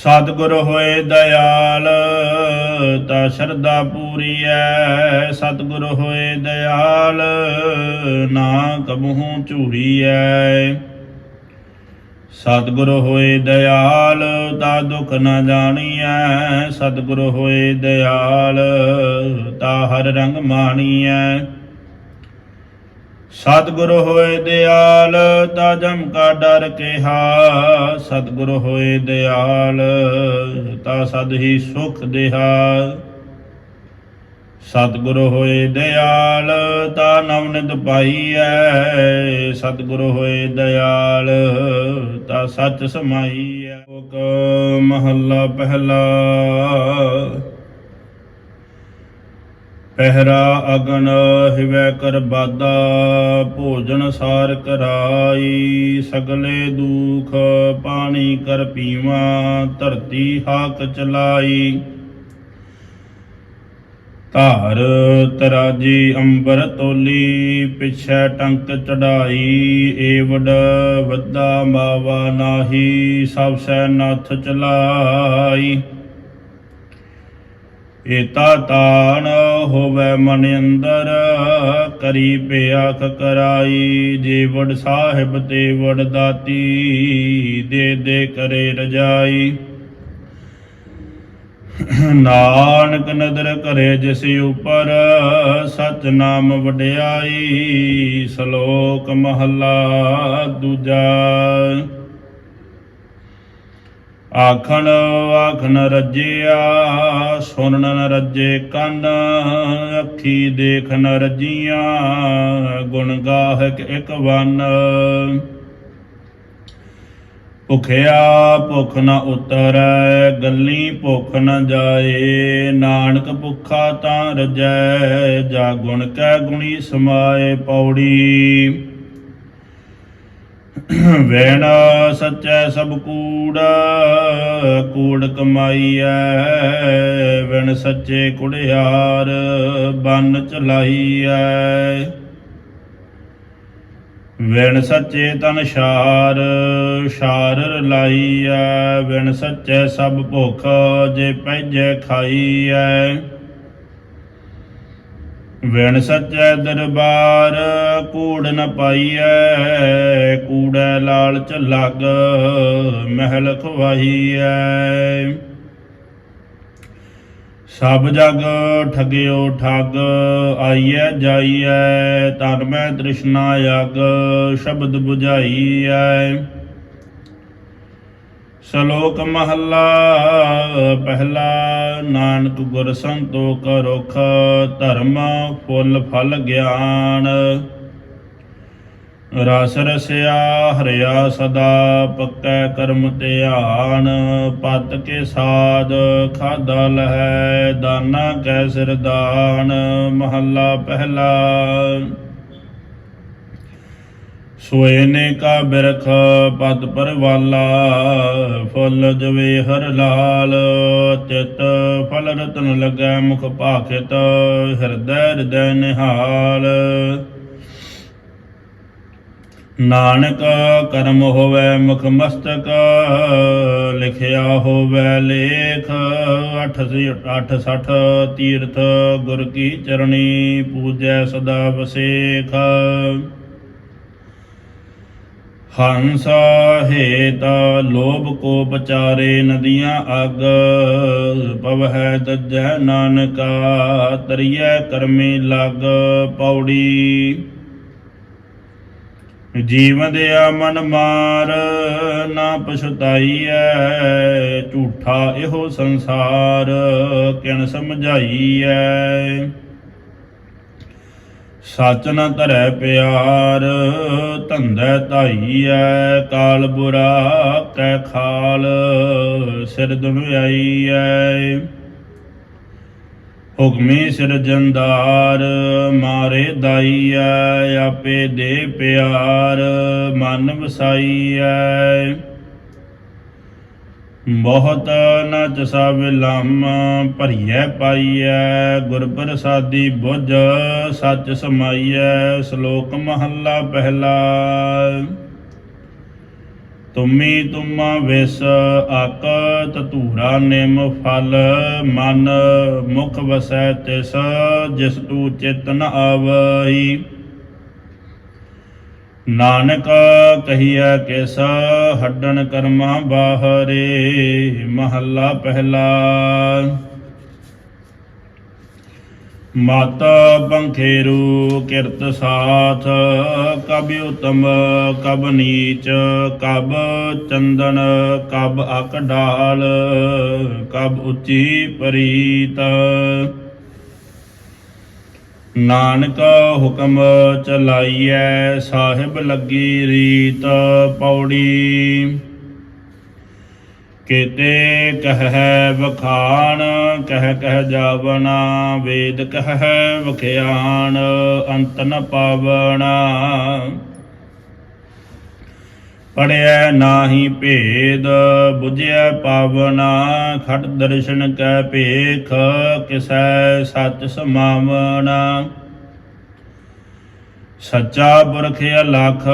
ਸਤਿਗੁਰ ਹੋਏ ਦਇਆਲ, ਤਾ ਸ਼ਰਧਾ ਪੂਰੀ ਐ। ਸਤਿਗੁਰ ਹੋਏ ਦਇਆਲ, ਨਾ ਕਬਹੂ ਝੂਰੀ ਐ। ਸਤਿਗੁਰ ਹੋਏ ਦਇਆਲ, ਤਾ ਦੁਖ ਨਾ ਜਾਣੀਐ। ਸਤਿਗੁਰ ਹੋਏ ਦਇਆਲ, ਤਾ ਹਰ ਰੰਗ ਮਾਣੀਐ। ਸਤਿਗੁਰ ਹੋਏ ਦਿਆਲ ਤਾ ਜਮ ਕਾ ਡਰ ਕਿਹਾ। ਸਤਿਗੁਰ ਹੋਏ ਦਿਆਲ, ਤਾ ਸਦ ਹੀ ਸੁਖ ਦੇਹਾ। ਸਤਿਗੁਰ ਹੋਏ ਦਿਆਲ, ਤਾ ਨਵਨਿਤ ਪਾਈਐ। ਸਤਿਗੁਰ ਹੋਏ ਦਿਆਲ, ਤਾ ਸੱਚ ਸਮਾਈਐ। ਲੋਕ ਮਹੱਲਾ ਪਹਿਲਾ ਪਹਿਰਾ ਅਗਨ ਹਿਵੈ ਕਰ ਬਾਦਾ, ਭੋਜਨ ਸਾਰ ਕਰਾਈ, ਸਗਲੇ ਦੁਖ ਪਾਣੀ ਕਰ ਪੀਵਾ, ਧਰਤੀ ਹਾਕ ਚਲਾਈ। ਧਾਰ ਤਰਾਜੀ ਅੰਬਰ ਤੋਲੀ, ਪਿਛੈ ਟੰਕ ਚੜਾਈ, ਏਵਡ ਵੱਦਾ ਮਾਵਾ ਨਾਹੀ, ਸਭ ਸੈ ਨਥ ਚਲਾਈ। ਏਤਾ ਤਾਣ ਹੋਵੇ ਮਨ ਅੰਦਰ, ਕਰੀ ਪਿਆਖ ਕਰਾਈ, ਜੇ ਵਡ ਸਾਹਿਬ ਤੇ ਵਡ ਦਾਤੀ, ਦੇ ਦੇ ਕਰੇ ਰਜਾਈ। ਨਾਨਕ ਨਦਰ ਕਰੇ ਜਿਸ ਉਪਰ ਸਚ ਨਾਮ ਵਡਿਆਈ, ਸ਼ਲੋਕ ਮਹੱਲਾ ਦੂਜਾ। ਆਖਣ ਆਖਣ ਰੱਜਿਆ, ਸੁਣਨ ਨ ਰੱਜੇ ਕੰਨ, ਅੱਖੀ ਦੇਖ ਨ ਰੱਜੀਆਂ, ਗੁਣ ਗਾਹਕ ਇਕ ਵਨ ਭੁਖਿਆ ਭੁਖ ਨ ਉਤਰੈ, ਗੱਲੀ ਭੁਖ ਨ ਜਾਏ, ਨਾਨਕ ਭੁਖਾ ਤਾਂ ਰਜੈ, ਜਾ ਗੁਣ ਕੈ ਗੁਣੀ ਸਮਾਏ ਪੌੜੀ। ਵੈਣ ਸੱਚੈ ਸਭ ਕੂੜ ਕੂੜ ਕਮਾਈਐ। ਵੈਣ ਸੱਚੇ ਕੁੜਿਆਰ, ਬੰਨ ਚਲਾਈਐ। ਵੈਣ ਸੱਚੇ ਤਨ ਸ਼ਾਰ ਸ਼ਾਰ ਲਾਈਐ। ਵੈਣ ਸੱਚੇ ਸਭ ਭੁਖ, ਜੇ ਪੈਜੈ ਖਾਈਐ। ਵਿਣ ਸੱਚੈ ਦਰਬਾਰ ਕੂੜ ਨ ਪਾਈਐ, ਕੂੜੈ ਲਾਲਚ ਲੱਗ ਮਹਿਲ ਖਵਾਈਐ ਸਭ ਜਗ ਠਗਿਓ ਠਗ, ਆਈਐ ਜਾਈਐ ਤਨ ਮੈਂ ਤ੍ਰਿਸ਼ਨਾ ਅਗ ਸ਼ਬਦ 부ਝਾਈਐ ਸ਼ਲੋਕ ਮਹੱਲਾ, ਪਹਿਲਾ, ਨਾਨਕ ਗੁਰ ਸੰਤੋਖ ਰੁਖ, ਧਰਮ ਫੁੱਲ ਫਲ ਗਿਆਨ। ਰਸ ਰਸਿਆ, ਹਰਿਆ ਸਦਾ, ਪੱਕੈ ਕਰਮ ਧਿਆਨ। ਪਤ ਕੇ ਸਾਧ ਖਾਦਾ ਲਹੈ, ਦਾਨਾ ਕੈ ਸਿਰ ਦਾਨ। ਮਹੱਲਾ ਪਹਿਲਾ। ਸੋਏ ਨੇ ਕਾ ਬਿਰਖ ਪਦ ਪਰਵਾਲਾ ਫੁੱਲ ਜਵੇ ਹਰ ਲਾਲ। ਚਿਤ ਫਲ ਰਤਨ ਲਗੈ ਮੁਖ ਭਾਖਿਤ, ਹਿਰਦੈ ਹਿਰਦੈ ਨਿਹਾਲ। ਨਾਨਕ ਕਰਮ ਹੋਵੇ ਮੁਖ ਮਸਤਕ, ਲਿਖਿਆ ਹੋਵੇ ਲੇਖ। 860 ਤੀਰਥ ਗੁਰ ਕੀ ਚਰਣੀ, ਪੂਜੈ ਸਦਾ ਵਸੇਖ। ਹੰਸ ਹੇਤ ਲੋਭ ਕੋ ਬਚਾਰੇ ਨਦੀਆਂ ਅਗ, ਪਵਹਿ ਦੱਜੈ ਨਾਨਕਾ, ਤਰੀਐ ਕਰਮੀ ਲਗ ਪੌੜੀ। ਜੀਵਨ ਦਿਆ ਮਨ ਮਾਰ ਨਾ ਪਛਤਾਈਐ, ਝੂਠਾ ਇਹੋ ਸੰਸਾਰ ਕਿਨ ਸਮਝਾਈਐ। ਸੱਚ ਨ ਧਰੈ ਪਿਆਰ, ਧੰਦੈ ਧਾਈਐ, ਕਾਲ ਬੁਰਾ ਕੈ ਖਾਲ, ਸਿਰ ਦੁਨਿਆਈਐ ਹੁਕਮੀ ਸਿਰਜੰਦਾਰ ਮਾਰੇ ਦਾਈਐ, ਆਪੇ ਦੇ ਪਿਆਰ, ਮਨ ਵਸਾਈਐ। ਬਹੁਤ ਨਚ ਸਭ ਲੰਮ ਭਰੀਐ ਪਾਈਐ, ਗੁਰ ਪ੍ਰਸਾਦੀ ਬੁਝ ਸੱਚ ਸਮਾਈਐ, ਸ਼ਲੋਕ ਮਹੱਲਾ ਪਹਿਲਾ। ਤੁਮੀ ਤੁਮਾ ਵਿਸ ਆਕ ਤਤੂਰਾ ਨਿਮ ਫਲ, ਮਨ ਮੁਖ ਵਸੈ ਤਿਸ, ਜਿਸ ਤੂ ਚਿਤਨ ਆਵਈ ਨਾਨਕ ਕਹੀਆ ਕਿਸ, ਹੱਡਣ ਕਰਮਾ ਬਾਹਰੇ, ਮਹੱਲਾ ਪਹਿਲਾ। ਮਾਤਾ ਬੰਖੇਰੂ ਕਿਰਤ ਸਾਥ, ਕਬ ਉਤਮ, ਕਬ ਨੀਚ, ਕਬ ਚੰਦਨ, ਕਬ ਅਕ ਡਾਲ, ਕਬ ਉੱਚੀ ਪ੍ਰੀਤ। ਨਾਨਕ ਹੁਕਮ ਚਲਾਈਐ, ਸਾਹਿਬ ਲੱਗੀ ਰੀਤ ਪੌੜੀ। ਕੀਤੇ ਕਹਿ ਵਖਾਣ, ਕਹਿ ਕਹਿ ਜਾਵਣਾ, ਵੇਦ ਕਹਿ ਵਖਿਆਣ, ਅੰਤ ਨ ਪਾਵਣਾ। ਪੜਿਆ ਨਾਹੀ ਭੇਦ 부ਝਿਆ ਪਾਵਨਾ, ਖਟ ਦਰਸ਼ਨ ਕੈ ਭੇਖ, ਕਿਸੈ ਸੱਚ ਸਮਾਵਣਾ ਸੱਚਾ ਪੁਰਖ ਅਲਖ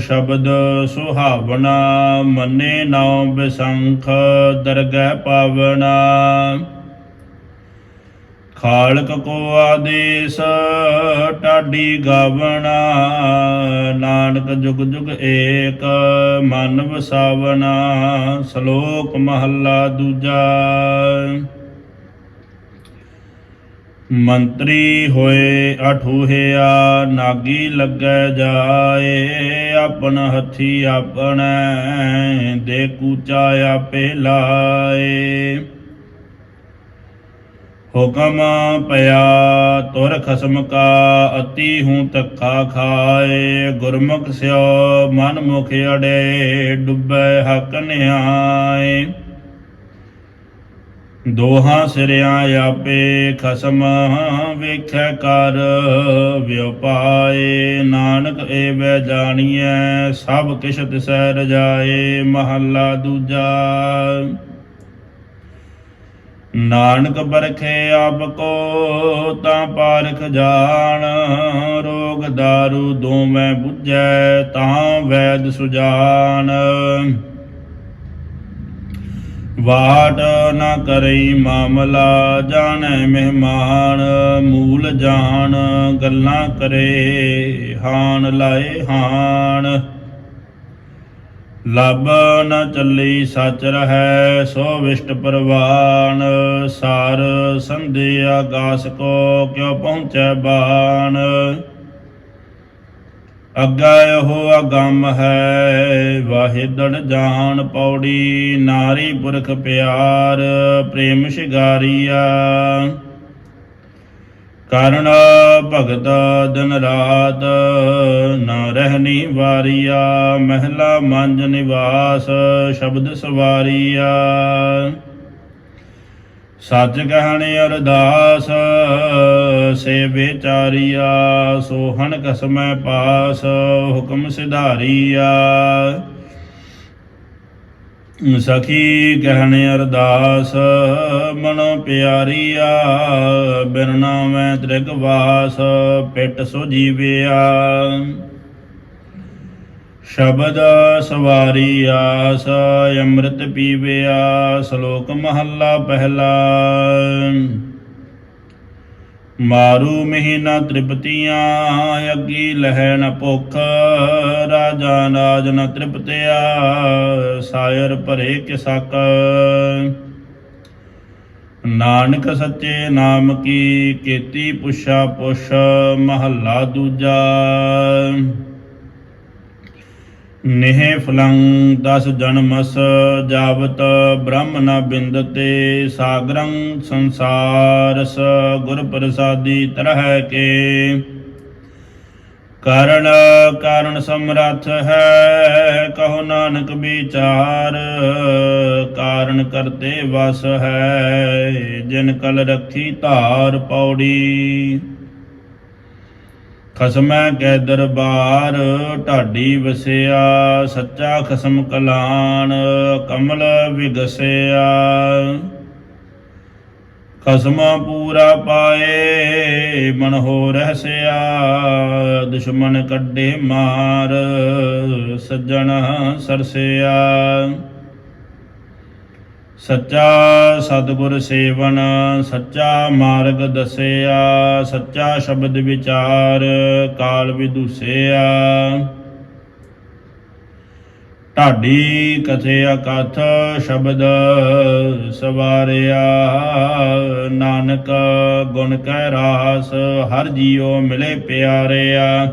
ਸ਼ਬਦ ਸੁਹਾਵਣਾ ਮੰਨੇ ਨਾਉ ਬਿਸੰਖ, ਦਰਗਹਿ ਪਾਵਨਾ। ਖਾਲਕ ਕੋ ਆਦੇਸ, ਟਾਡੀ ਗਾਵਣਾ, ਨਾਨਕ ਜੁਗ ਜੁਗ ਏਕ, ਮਨ ਵਸਾਵਣਾ, ਸ਼ਲੋਕ ਮਹੱਲਾ ਦੂਜਾ। ਮੰਤਰੀ ਹੋਏ ਅਠੂਹਿਆ, ਨਾਗੀ ਲੱਗੈ ਜਾਏ, ਆਪਨ ਹੱਥੀ ਆਪਣੈ ਦੇ ਕੂਚਾ ਆਪੇ ਲਾਏ ਹੁਕਮ ਪਿਆ, ਤੁਰ ਖਸਮ ਕਾ, ਅਤੀ ਹੂੰ ਤੱਕਾ ਖਾਏ। ਗੁਰਮੁਖ ਸਿਓ, ਮਨ ਮੁਖ ਅੜੇ, ਡੁੱਬੈ ਹਕ ਨਿਆਏ। ਦੋਹਾਂ ਸਿਰਿਆਂ ਆਪੇ ਖਸਮ ਵੇਖੈ ਕਰ, ਵਿਉਪਾਏ। ਨਾਨਕ ਏਵੈ ਜਾਣੀਐ, ਸਭ ਕਿਛ ਤਿਸੈ ਰਜਾਏ, ਮਹੱਲਾ ਦੂਜਾ। ਨਾਨਕ ਬਰਖੇ ਆਪ ਕੋ, ਤਾਂ ਪਾਰਖ ਜਾਣ। ਰੋਗ ਦਾਰੂ ਦੋਵੇਂ 부ਝੈ ਤਾਂ ਵੈਦ ਸੁਜਾਨ। ਵਾਟ ਨਾ ਕਰਈ ਮਾਮਲਾ, ਜਾਣੈ ਮਹਿਮਾਨ। ਮੂਲ ਜਾਣ, ਗੱਲਾਂ ਕਰੇ, ਹਾਨ ਲਾਏ ਹਾਨ। ਲਬ ਨ ਚੱਲੀ ਸੱਚ ਰਹੈ, ਸੋ ਵਿਸ਼ਟ ਪਰਵਾਨ। ਸਾਰ ਸੰਧਿ ਆਗਾਸ ਕੋ ਕਿਉ ਪਹੁੰਚੈ ਬਾਣ। ਅੱਗਾ ਇਹੋ ਅਗੰਮ ਹੈ ਵਾਹਿਦੜ ਜਾਣ ਪੌੜੀ, ਨਾਰੀ ਪੁਰਖ ਪਿਆਰ, ਪ੍ਰੇਮ ਸ਼ਿਗਾਰੀਆ ਕਰਨ ਭਗਤ ਦਿਨ ਰਾਤ, ਨਾ ਰਹਿਣੀ ਵਾਰੀਆ, ਮਹਿਲਾ ਮੰਜ ਨਿਵਾਸ, ਸ਼ਬਦ ਸਵਾਰੀਆ। ਸੱਚ ਕਹਿਣੇ ਅਰਦਾਸ ਸੇ ਵਿਚਾਰੀਆ ਸੋਹਣ ਕਸਮੈ ਪਾਸ, ਹੁਕਮ ਸਿਧਾਰੀਆ। ਸਖੀ ਕਹਿਣੇ ਅਰਦਾਸ, ਮਨੋ ਪਿਆਰੀਆ ਬਿਰਨਾ ਮੈਂ ਤ੍ਰਿਗ ਵਾਸ, ਪਿਟ ਸੋ ਜੀਵਿਆ। ਸ਼ਬਦ ਸਵਾਰੀ ਆਸ, ਅੰਮ੍ਰਿਤ ਪੀਵਿਆ, ਸ਼ਲੋਕ ਮਹੱਲਾ ਪਹਿਲਾ। ਮਾਰੂ ਮਹੀਨਾ ਤ੍ਰਿਪਤੀਆਂ, ਅੱਗੀ ਲਹਿ ਨ ਭੁਖ, ਰਾਜਾ ਨਾਜ ਨ ਤ੍ਰਿਪਤਿਆ, ਸਾਇਰ ਭਰੇ ਕਿਸਕ। ਨਾਨਕ ਸੱਚੇ ਨਾਮ ਕੀ, ਕੀਤੀ ਪੁੱਛਾ ਪੁੱਛ, ਮਹੱਲਾ ਦੂਜਾ। ਨਿਹ ਫਲੰ ਦਸ ਜਨਮਸ ਜਾਵਤ, ਬ੍ਰਹਮ ਨ ਬਿੰਦਤੇ ਸਾਗਰੰ ਸੰਸਾਰਸ, ਗੁਰ ਪ੍ਰਸਾਦੀ ਤਰਹਿ ਕੇ। ਕਰਨ ਕਾਰਨ ਸਮਰੱਥ ਹੈ, ਕਹੋ ਨਾਨਕ ਵਿਚਾਰ ਕਾਰਣ ਕਰਤੇ ਵਸ ਹੈ, ਜਿਨ ਕਲ ਰੱਖੀ ਧਾਰ ਪੌੜੀ। ਖਸਮੈ ਕੈ ਦਰਬਾਰ, ਢਾਡੀ ਵਸਿਆ, ਸੱਚਾ ਖਸਮ ਕਲਾਨ, ਕਮਲ ਵਿਗਸਿਆ। ਖਸਮ ਪੂਰਾ ਪਾਏ, ਮਨ ਹੋ ਰਹਿਸਿਆ, ਦੁਸ਼ਮਨ ਕੱਢੇ ਮਾਰ, ਸੱਜਣ ਸਰਸਿਆ। ਸੱਚਾ ਸਤਿਗੁਰ ਸੇਵਨ, ਸੱਚਾ ਮਾਰਗ ਦਸਿਆ, ਸੱਚਾ ਸ਼ਬਦ ਵਿਚਾਰ, ਕਾਲ ਵਿਦੂਸਿਆ ਢਾਡੀ ਕਥੇ ਅਕਥ ਸ਼ਬਦ ਸਵਾਰਿਆ, ਨਾਨਕ ਗੁਣ ਕੈ ਰਾਸ, ਹਰ ਜੀਉ ਮਿਲੇ ਪਿਆਰਿਆ।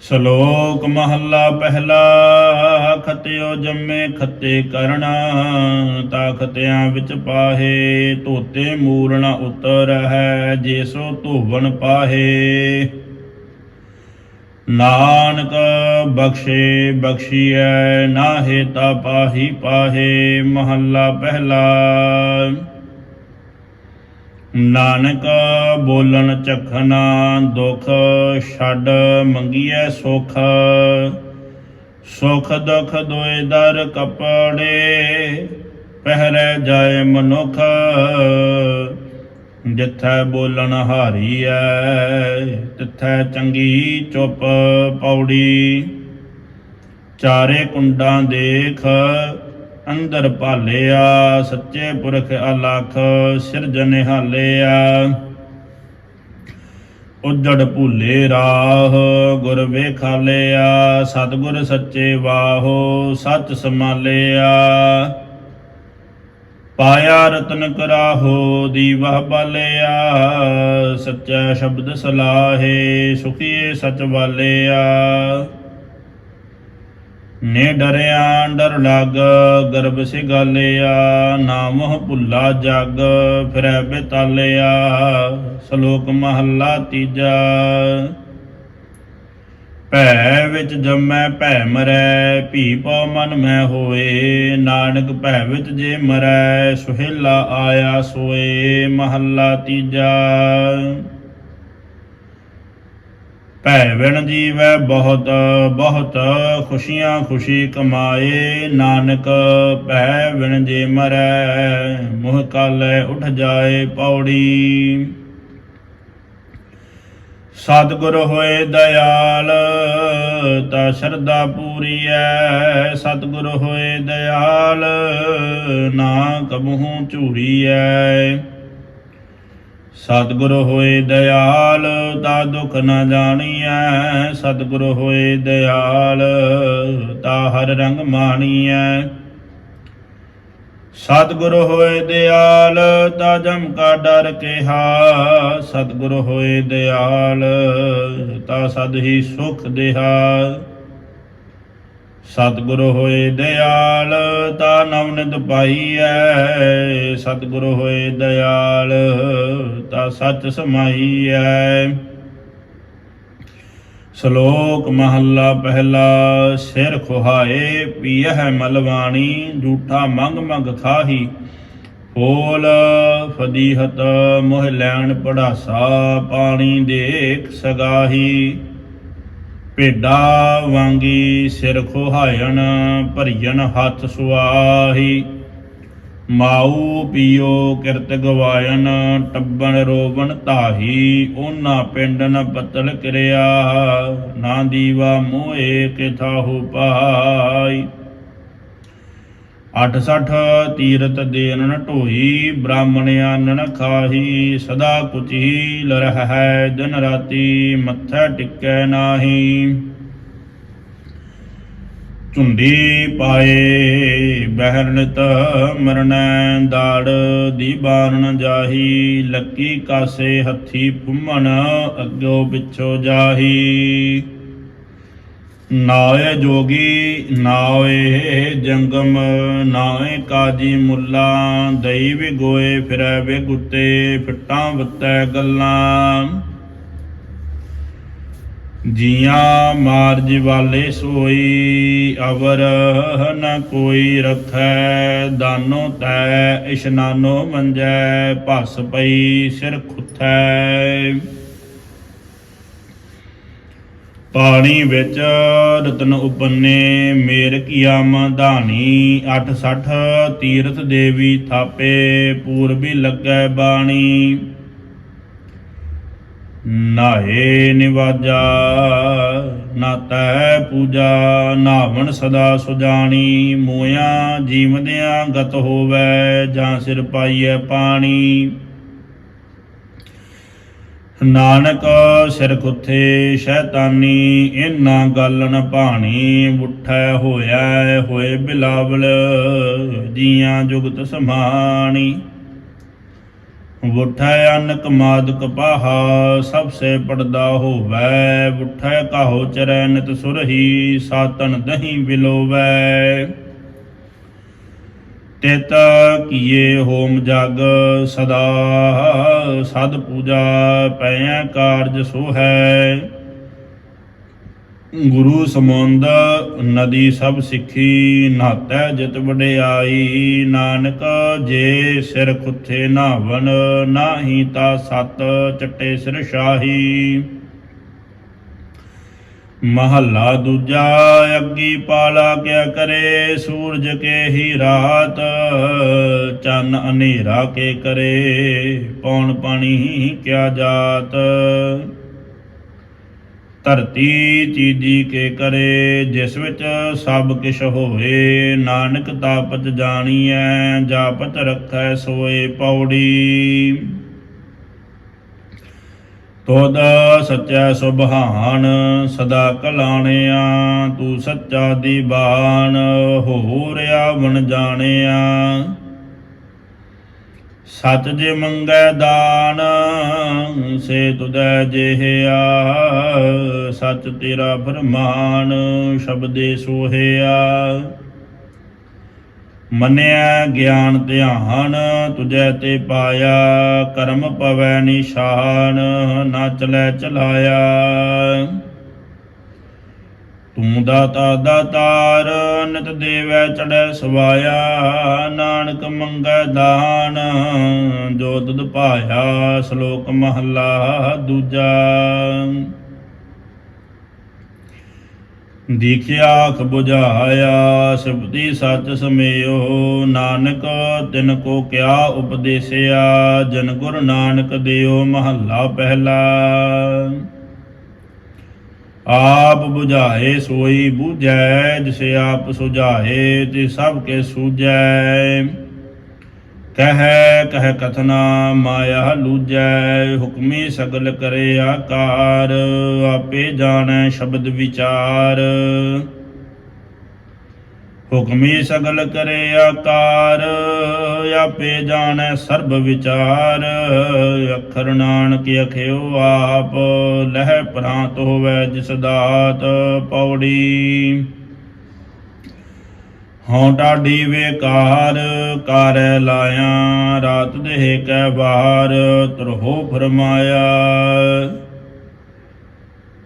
ਸ਼ਲੋਕ ਮਹੱਲਾ ਪਹਿਲਾ, ਖਤਿਓ ਜੰਮੇ ਖੱਤੇ ਕਰਣਾ, ਤਾ ਖਤਿਆਂ ਵਿੱਚ ਪਾਹੇ, ਧੋਤੇ ਮੂਲ ਨ ਉਤਰ ਹੈ ਜੇਸੋ ਧੋਵਣ ਪਾਹੇ। ਨਾਨਕ ਬਖਸ਼ੇ, ਬਖਸ਼ੀਐ, ਨਾਹੇ ਤਾ ਪਾਹੀ ਪਾਹੇ, ਮਹੱਲਾ ਪਹਿਲਾ। ਨਾਨਕ ਬੋਲਣ ਚਖਨਾ ਦੁਖ ਛੱਡ ਮੰਗੀਐ ਸੁਖ। ਸੁਖ ਦੁਖ ਦੋਇ ਦਰ ਕਪੜੇ, ਪਹਿਰੇ ਜਾਏ ਮਨੁਖ। ਜਿੱਥੈ ਬੋਲਣ ਹਾਰੀ ਐ ਤਿੱਥੈ ਚੰਗੀ ਚੁੱਪ ਪੌੜੀ। ਚਾਰੇ ਕੁੰਡਾਂ ਦੇਖ ਅੰਦਰ ਭਾਲਿਆ, ਸੱਚੇ ਪੁਰਖ ਅਲਖ ਸਿਰਜਨ ਹਾਲਿਆ ਉਜੜ ਭੁੱਲੇ ਰਾਹ, ਗੁਰ ਵੇਖਾਲਿਆ, ਸਤਿਗੁਰ ਸੱਚੇ ਵਾਹੋ, ਸੱਚ ਸਮਾਲਿਆ ਪਾਇਆ ਰਤਨ ਕਰਾਹੋ, ਦੀਵਾ ਬਾਲਿਆ, ਸੱਚਾ ਸ਼ਬਦ ਸਲਾਹੇ, ਸੁਖੀਏ ਸਚ ਵਾਲਿਆ। ਨੇ ਡਰਿਆ, ਡਰ ਲੱਗ, ਗਰਭ ਸੇ ਗਾਲਿਆ ਨਾਮ ਭੁੱਲਾ ਜਗ, ਫਿਰੈ ਬਿਤਾਲਿਆ, ਸ਼ਲੋਕ ਮਹੱਲਾ ਤੀਜਾ। ਭੈ ਵਿੱਚ ਜੰਮੈ, ਭੈ ਮਰੈ, ਭੀ ਪਉ ਮਨ ਮੈਂ ਹੋਏ, ਨਾਨਕ ਭੈ ਵਿੱਚ ਜੇ ਮਰੈ, ਸੁਹੇਲਾ ਆਇਆ ਸੋਏ, ਮਹੱਲਾ ਤੀਜਾ। ਭੈ ਵਿਣ ਜੀਵੈ ਬਹੁਤ ਬਹੁਤ ਖੁਸ਼ੀਆਂ ਖੁਸ਼ੀ ਕਮਾਏ। ਨਾਨਕ ਭੈ ਵਿਣ ਜੇ ਮਰੈ, ਮੋਹ ਕਾਲੇ ਉਠ ਜਾਏ ਪੌੜੀ। ਸਤਿਗੁਰ ਹੋਏ ਦਇਆਲ, ਤਾ ਸ਼ਰਧਾ ਪੂਰੀ ਐ। ਸਤਿਗੁਰ ਹੋਏ ਦਇਆਲ, ਨਾ ਕਬਹੂ ਝੂਰੀ ਐ। ਸਤਿਗੁਰ ਹੋਏ ਦਇਆਲ ਤਾ ਦੁਖ ਨਾ ਜਾਣੀਐ। ਸਤਿਗੁਰ ਹੋਏ ਦਇਆਲ ਤਾ ਹਰ ਰੰਗ ਮਾਣੀਐ। ਸਤਿਗੁਰ ਹੋਏ ਦਿਆਲ, ਤਾ ਜਮ ਕਾ ਡਰ ਕਿਹਾ। ਸਤਿਗੁਰ ਹੋਏ ਦਿਆਲ, ਤਾ ਸਦ ਹੀ ਸੁਖ ਦੇਹਾ। ਸਤਿਗੁਰ ਹੋਏ ਦਿਆਲ, ਤਾ ਨਵਨਿਤ ਪਾਈਐ। ਸਤਿਗੁਰ ਹੋਏ ਦਿਆਲ, ਤਾ ਸੱਚ ਸਮਾਈਐ। ਸ਼ਲੋਕ ਮਹੱਲਾ ਪਹਿਲਾ, ਸਿਰ ਖੁਹਾਏ ਪੀਹ ਮਲਵਾਣੀ, ਝੂਠਾ ਮੰਗ ਮੰਗ ਖਾਹੀ। ਫੋਲ ਫਦੀਹਤ ਮੋਹ ਲੈਣ ਪੜਾਸਾ, ਪਾਣੀ ਦੇਖ ਸਗਾਹੀ। ਭੇਡਾ ਵਾਂਗੀ ਸਿਰ ਖੋਹਾਇਣ ਭਰੀਨ ਹੱਥ ਸੁਆਹੀ। ਮਾਊ ਪੀਓ ਕਿਰਤ ਗਵਾਇਨ ਟੱਬਣ ਰੋਵਣ ਤਾਹੀ ਉਹਨਾਂ ਪਿੰਡ ਨ ਪਤਲ ਕਿਰਿਆ, ਨਾ ਦੀਵਾ ਮੋਏ ਕਿਥਾਹੂ ਪਾਈ 68 ਤੀਰਤ ਦੇਨ ਨ ਢੋਈ ਬ੍ਰਾਹਮਣ ਆਨਨ ਖਾਹੀ, ਸਦਾ ਕੁਚੀ ਲਰਹ ਹੈ ਦਿਨ ਰਾਤੀ, ਮੱਥਾ ਟਿਕੈ ਨਾਹੀ। ਝੁੰਡੀ ਪਾਏ ਬਹਿਰਨਤ ਮਰਨੈ ਦਾੜ ਦੀ ਬਾਰਨ ਜਾਹੀ, ਲੱਕੀ ਕਾਸੇ ਹੱਥੀ ਭੁੰਮਣ ਅੱਗੋ ਪਿਛੋ ਜਾਹੀ। ਨਾਏ ਜੋਗੀ ਨਾਏ ਜੰਗਮ ਨਾਏ ਕਾਜੀ ਮੁੱਲਾ, ਦਈ ਵੀ ਗੋਏ ਫਿਰੈ ਵੇ ਗੁੱਤੇ, ਫਿੱਟਾਂ ਬੱਤੈ ਗੱਲਾਂ। ਜੀਆਂ ਮਾਰਜ ਵਾਲੇ ਸੋਈ, ਅਵਰ ਨ ਕੋਈ ਰਖੈ, ਦਾਨੋ ਤੈ, ਇਸ਼ਨਾਨੋ ਮੰਜੈ, ਭਸ ਪਈ ਸਿਰ ਖੁੱਥੈ। ਪਾਣੀ ਵਿੱਚ ਰਤਨ ਉਪੰਨੇ ਮੇਰ ਕੀਆ ਮਧਾਨੀ 860 ਤੀਰਥ ਦੇਵੀ ਥਾਪੇ, ਪੂਰਬੀ ਲੱਗੈ ਬਾਣੀ। ਨਾਏ ਨਿਵਾਜਾ ਨਾਤੈ ਪੂਜਾ, ਨਾਵਣ ਸਦਾ ਸੁਜਾਨੀ ਮੋਇਆ ਜੀਵਦਿਆਂ ਗਤ ਹੋਵੇ, ਜਾਂ ਸਿਰ ਪਾਈਐ ਪਾਣੀ। ਨਾਨਕ ਸਿਰ ਖੁੱਥੇ ਸ਼ੈਤਾਨੀ ਇਨਾ ਗੱਲ ਨ ਭਾਣੀ ਉਠੈ ਹੋਇਆ ਹੋਏ ਬਿਲਾਵਲ, ਜੀਆਂ ਜੁਗਤ ਸਮਾਣੀ। ਬੁੱਠੈ ਅੰਨ ਕਮਾਦ ਕਪਾਹਾ ਸਭ ਸੇ ਪੜਦਾ ਹੋਵੈ। ਬੁੱਠੈ ਕਾਹੋ ਚਰੈ ਨਿਤ ਸੁਰਹੀ, ਸਾਤਨ ਦਹੀਂ ਬਿਲੋਵੈ। ਤਿਤ ਕੀਏ ਹੋਮ ਜਗ ਸਦਾ, ਸਦ ਪੂਜਾ ਪੈ ਕਾਰਜ ਸੋ ਹੈ ਗੁਰੂ ਸਮੁੰਦ ਨਦੀ ਸਭ ਸਿੱਖੀ ਨਾਤੈ ਜਿਤ ਵਡਿਆਈ। ਨਾਨਕ ਜੇ ਸਿਰ ਖੁੱਥੇ ਨਾਵਨ, ਨਾਹੀ ਤਾ ਸਤ ਚਟੇ ਸਿਰ ਸ਼ਾਹੀ। ਮਹੱਲਾ ਦੂਜਾ, ਅੱਗੀ ਪਾਲਾ ਕਿਆ ਕਰੇ, ਸੂਰਜ ਕੇ ਹੀ ਰਾਤ, ਚੰਨ ਹਨੇਰਾ ਕੇ ਕਰੇ, ਪੌਣ ਪਾਣੀ ਕਿਆ ਜਾਤ। ਧਰਤੀ ਚੀਜੀ ਕੇ ਕਰੇ, ਜਿਸ ਵਿੱਚ ਸਭ ਕਿਛ ਹੋਵੇ, ਨਾਨਕ ਤਾਪਤ ਜਾਣੀਐ, ਜਾਪਤ ਰੱਖੈ ਸੋਏ ਪੌੜੀ। ਤੋਦ ਸੱਚਾ ਸੁਭਾਨ, ਸਦਾ ਕਲਾਣਿਆ, ਤੂੰ ਸੱਚਾ ਦੀਵਾਨ ਹੋ ਰਿਆ ਬਣ ਜਾਣਿਆ। ਸਤ ਜੇ ਮੰਗੈ ਦਾਨ ਸੇ ਤੁਦੈ ਜਿਹਿਆ, ਸਚ ਤੇਰਾ ਬ੍ਰਹਮਾਨ ਸ਼ਬਦੇ ਸੋਹਿਆ। ਮੰਨਿਆ ਗਿਆਨ ਧਿਆਨ ਤੁਝੈ ਤੇ ਪਾਇਆ, ਕਰਮ ਪਵੈ ਨਿਸ਼ਾਨ, ਨਾ ਚਲੈ ਚਲਾਇਆ। ਤੂੰ ਦਾਤਾ ਦਾਤਾਰ, ਨਿਤ ਦੇਵੈ ਚੜੈ ਸਵਾਇਆ, ਨਾਨਕ ਮੰਗੈ ਦਾਨ, ਜੋ ਤੁਧ ਪਾਇਆ ਸ਼ਲੋਕ ਮਹਲਾ ਦੂਜਾ। ਦੀਖਿਆ ਅੱਖ 부ਝਾਇਆ ਸਿਬਦੀ ਸੱਚ ਸਮਿਓ, ਨਾਨਕ ਤਿਨ ਕੋ ਕਿਆ ਉਪਦੇਸਿਆ, ਜਨ ਗੁਰ ਨਾਨਕ ਦਿਓ ਮਹੱਲਾ ਪਹਿਲਾ। ਆਪ 부ਝਾਏ ਸੋਈ ਬੂਝੈ, ਜਿਸ ਆਪ ਸੁਝਾਏ ਤੇ ਸਭ ਕੇ ਸੂਝੈ। ਕਹਿ ਕਹਿ ਕਥਨਾ ਮਾਇਆ ਲੂਜੈ, ਹੁਕਮੀ ਸਗਲ ਕਰੇ ਆਕਾਰ, ਆਪੇ ਜਾਣੈ ਸ਼ਬਦ ਵਿਚਾਰ। ਹੁਕਮੀ ਸਗਲ ਕਰੇ ਆਕਾਰ, ਆਪੇ ਜਾਣੈ ਸਰਬ ਵਿਚਾਰ। ਅਖਰ ਨਾਨਕ ਅਖਿਓ ਆਪ, ਲਹਿ ਪ੍ਰਾਂਤ ਹੋਵੇ ਜਿਸ ਦਾਤ ਪੌੜੀ। ਹਉ ਟਾਢੀ ਵੇਕਾਰ ਕਾਰੈ ਲਾਇਆ, ਰਾਤ ਦੇ ਕੈ ਬਾਹਰ ਤਰਹੋ ਫਰਮਾਇਆ।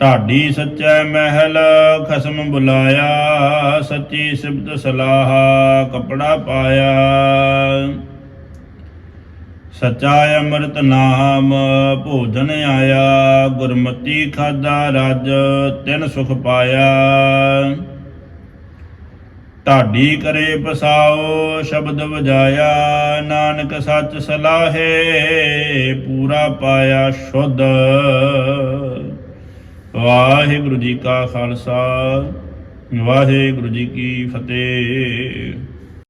ਢਾਡੀ ਸੱਚੈ ਮਹਿਲ ਖਸਮ ਬੁਲਾਇਆ, ਸੱਚੀ ਸਿਬਤ ਸਲਾਹ ਕਪੜਾ ਪਾਇਆ। ਸਚਾ ਅੰਮ੍ਰਿਤ ਨਾਮ ਭੋਜਨ ਆਇਆ, ਗੁਰਮਤੀ ਖਾਦਾ ਰਜ ਤਿਨ ਸੁਖ ਪਾਇਆ। ਢਾਡੀ ਕਰੇ ਪਸਾਓ, ਸ਼ਬਦ ਵਜਾਇਆ, ਨਾਨਕ ਸੱਚ ਸਲਾਹੇ, ਪੂਰਾ ਪਾਇਆ ਸ਼ੁੱਧ। ਵਾਹਿਗੁਰੂ ਜੀ ਕਾ ਖਾਲਸਾ, ਵਾਹਿਗੁਰੂ ਜੀ ਕੀ ਫਤਿਹ।